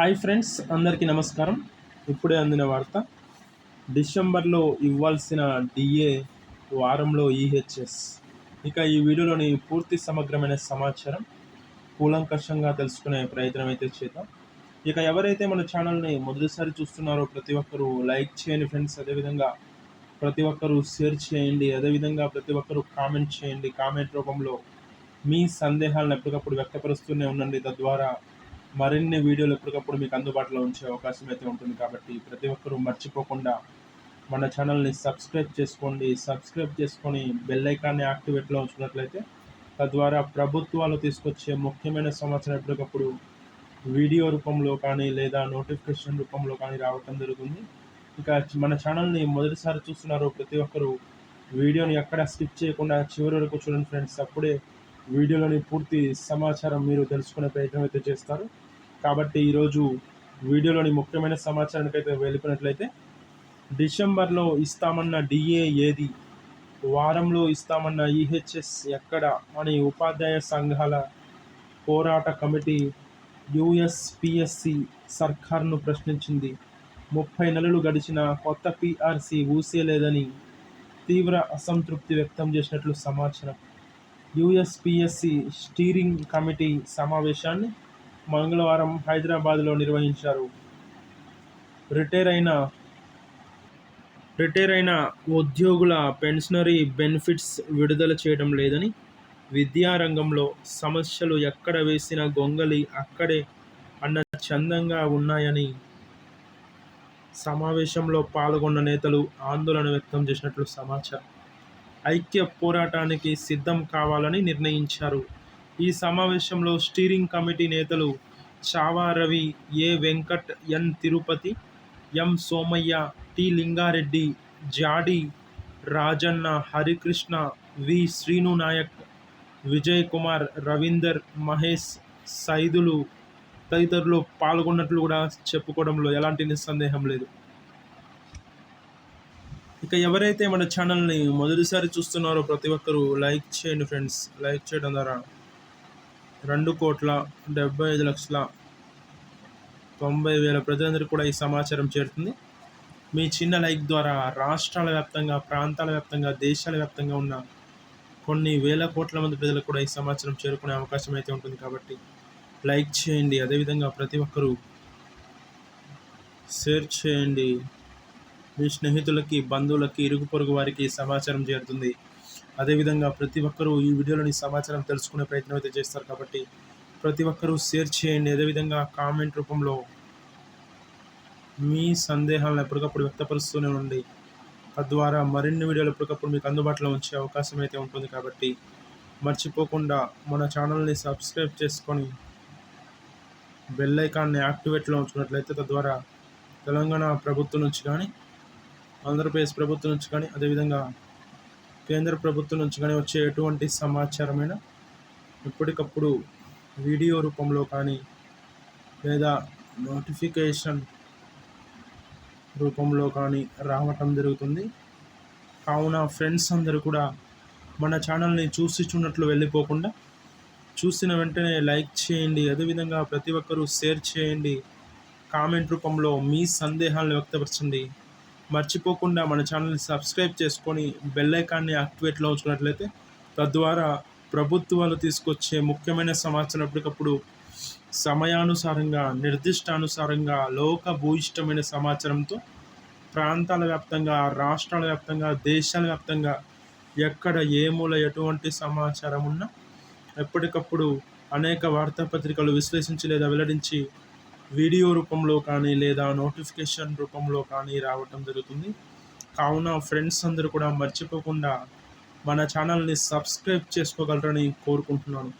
Hi friends అందరికీ నమస్కారం. ఇప్పుడే అందిన వార్త డిసెంబర్లో ఇవ్వాల్సిన డిఏ వారంలో ఈహెచ్ఎస్. ఇక ఈ వీడియోలోని పూర్తి సమగ్రమైన సమాచారం కూలంకషంగా తెలుసుకునే ప్రయత్నం అయితే చేద్దాం. ఇక ఎవరైతే మన ఛానల్ని మొదటిసారి చూస్తున్నారో ప్రతి ఒక్కరూ లైక్ చేయండి ఫ్రెండ్స్. అదేవిధంగా ప్రతి ఒక్కరూ షేర్ చేయండి. అదేవిధంగా ప్రతి ఒక్కరూ కామెంట్ చేయండి. కామెంట్ రూపంలో మీ సందేహాలను ఎప్పటికప్పుడు వ్యక్తపరుస్తూనే ఉండండి. తద్వారా మరిన్ని వీడియోలు ఎప్పటికప్పుడు మీకు అందుబాటులో ఉంచే అవకాశం అయితే ఉంటుంది కాబట్టి ప్రతి ఒక్కరూ మర్చిపోకుండా మన ఛానల్ని సబ్స్క్రైబ్ చేసుకోండి. సబ్స్క్రైబ్ చేసుకొని బెల్ ఐకాన్ని యాక్టివేట్లో ఉంచుకున్నట్లయితే తద్వారా ప్రభుత్వాలు తీసుకొచ్చే ముఖ్యమైన సమాచారం ఎప్పటికప్పుడు వీడియో రూపంలో కానీ లేదా నోటిఫికేషన్ రూపంలో కానీ రావటం జరుగుతుంది. ఇంకా మన ఛానల్ని మొదటిసారి చూస్తున్నారు ప్రతి ఒక్కరూ. వీడియోని ఎక్కడ స్కిప్ చేయకుండా చివరి వరకు చూడండి ఫ్రెండ్స్. అప్పుడే వీడియోలోని పూర్తి సమాచారం మీరు తెలుసుకునే ప్రయత్నం అయితే చేస్తారు. కాబట్టి ఈరోజు వీడియోలోని ముఖ్యమైన సమాచారానికి అయితే వెళ్ళిపోయినట్లయితే డిసెంబర్లో ఇస్తామన్న డిఏ ఏది? వారంలో ఇస్తామన్న ఈహెచ్ఎస్ ఎక్కడ? అని ఉపాధ్యాయ సంఘాల పోరాట కమిటీ యుఎస్పిఎస్సి సర్కార్ను ప్రశ్నించింది. ముప్పై నెలలు గడిచిన కొత్త పిఆర్సి ఊసేలేదని తీవ్ర అసంతృప్తి వ్యక్తం చేసినట్లు సమాచారం. యుఎస్పిఎస్సి స్టీరింగ్ కమిటీ సమావేశాన్ని మంగళవారం హైదరాబాద్లో నిర్వహించారు. రిటైర్ అయిన రిటైర్ అయిన ఉద్యోగుల పెన్షనరీ బెనిఫిట్స్ విడుదల చేయడం లేదని విద్యారంగంలో సమస్యలు ఎక్కడ వేసిన గొంగలి అక్కడే అన్న చందంగా ఉన్నాయని సమావేశంలో పాల్గొన్న నేతలు ఆందోళన వ్యక్తం చేసినట్లు సమాచారం. ఐక్య పోరాటానికి సిద్ధం కావాలని నిర్ణయించారు. ఈ సమావేశంలో స్టీరింగ్ కమిటీ నేతలు Chava Ravi A Venkat N Tirupati M Somaiah T Lingareddy Jadi Rajanna Harikrishna V Srinu Nayak Vijay Kumar Ravinder Mahesh Saidulu తదితరులు పాల్గొన్నట్లు కూడా చెప్పుకోవడంలో ఎలాంటి నిస్సందేహం లేదు. ఇక ఎవరైతే మన ఛానల్ని మొదటిసారి చూస్తున్నారో ప్రతి ఒక్కరూ లైక్ చేయండి ఫ్రెండ్స్. లైక్ చేయడం ద్వారా రెండు కోట్ల డెబ్బై ఐదు లక్షల తొంభై వేల ప్రజలందరికీ కూడా ఈ సమాచారం చేరుతుంది. మీ చిన్న లైక్ ద్వారా రాష్ట్రాల వ్యాప్తంగా ప్రాంతాల వ్యాప్తంగా దేశాల వ్యాప్తంగా ఉన్న కొన్ని వేల కోట్ల మంది ప్రజలకు కూడా ఈ సమాచారం చేరుకునే అవకాశం అయితే ఉంటుంది కాబట్టి లైక్ చేయండి. అదేవిధంగా ప్రతి ఒక్కరూ షేర్ చేయండి. మీ స్నేహితులకి బంధువులకి ఇరుగు పొరుగు వారికి సమాచారం చేరుతుంది. అదేవిధంగా ప్రతి ఒక్కరూ ఈ వీడియోలోని సమాచారం తెలుసుకునే ప్రయత్నం అయితే చేస్తారు కాబట్టి ప్రతి ఒక్కరూ షేర్ చేయండి. అదేవిధంగా కామెంట్ రూపంలో మీ సందేహాలను ఎప్పటికప్పుడు వ్యక్తపరుస్తూనే ఉండి తద్వారా మరిన్ని వీడియోలు ఎప్పటికప్పుడు మీకు అందుబాటులో ఉంచే అవకాశం అయితే ఉంటుంది కాబట్టి మర్చిపోకుండా మన ఛానల్ని సబ్స్క్రైబ్ చేసుకొని బెల్ ఐకాన్ని యాక్టివేట్లో ఉంచుకున్నట్లయితే తద్వారా తెలంగాణ ప్రభుత్వం నుంచి కానీ ఆంధ్రప్రదేశ్ ప్రభుత్వం నుంచి కానీ అదేవిధంగా కేంద్ర ప్రభుత్వం నుంచి కానీ వచ్చే ఎటువంటి సమాచారమైన ఎప్పటికప్పుడు వీడియో రూపంలో కానీ లేదా నోటిఫికేషన్ రూపంలో కానీ రావటం జరుగుతుంది. కావున ఫ్రెండ్స్ అందరూ కూడా మన ఛానల్ని చూసి చూడట్లు వెళ్ళిపోకుండా చూసిన వెంటనే లైక్ చేయండి. అదేవిధంగా ప్రతి ఒక్కరూ షేర్ చేయండి. కామెంట్ రూపంలో మీ సందేహాలను వ్యక్తపరచండి. మర్చిపోకుండా మన ఛానల్ని సబ్స్క్రైబ్ చేసుకొని బెల్ ఐకాన్ని యాక్టివేట్లో ఉంచుకున్నట్లయితే తద్వారా ప్రభుత్వాలు తీసుకొచ్చే ముఖ్యమైన సమాచారం ఎప్పటికప్పుడు సమయానుసారంగా నిర్దిష్టానుసారంగా లోక భూయిష్టమైన సమాచారంతో ప్రాంతాల వ్యాప్తంగా రాష్ట్రాల వ్యాప్తంగా దేశాల వ్యాప్తంగా ఎక్కడ ఏ మూల ఎటువంటి సమాచారం ఉన్నా ఎప్పటికప్పుడు అనేక వార్తాపత్రికలు విశ్లేషించి లేదా వెల్లడించి వీడియో రూపంలో కానీ లేదా నోటిఫికేషన్ రూపంలో కానీ రావటం జరుగుతుంది. కావున ఫ్రెండ్స్ అందరూ కూడా మర్చిపోకుండా మన ఛానల్ని సబ్స్క్రైబ్ చేసుకోగలరని కోరుకుంటున్నాను.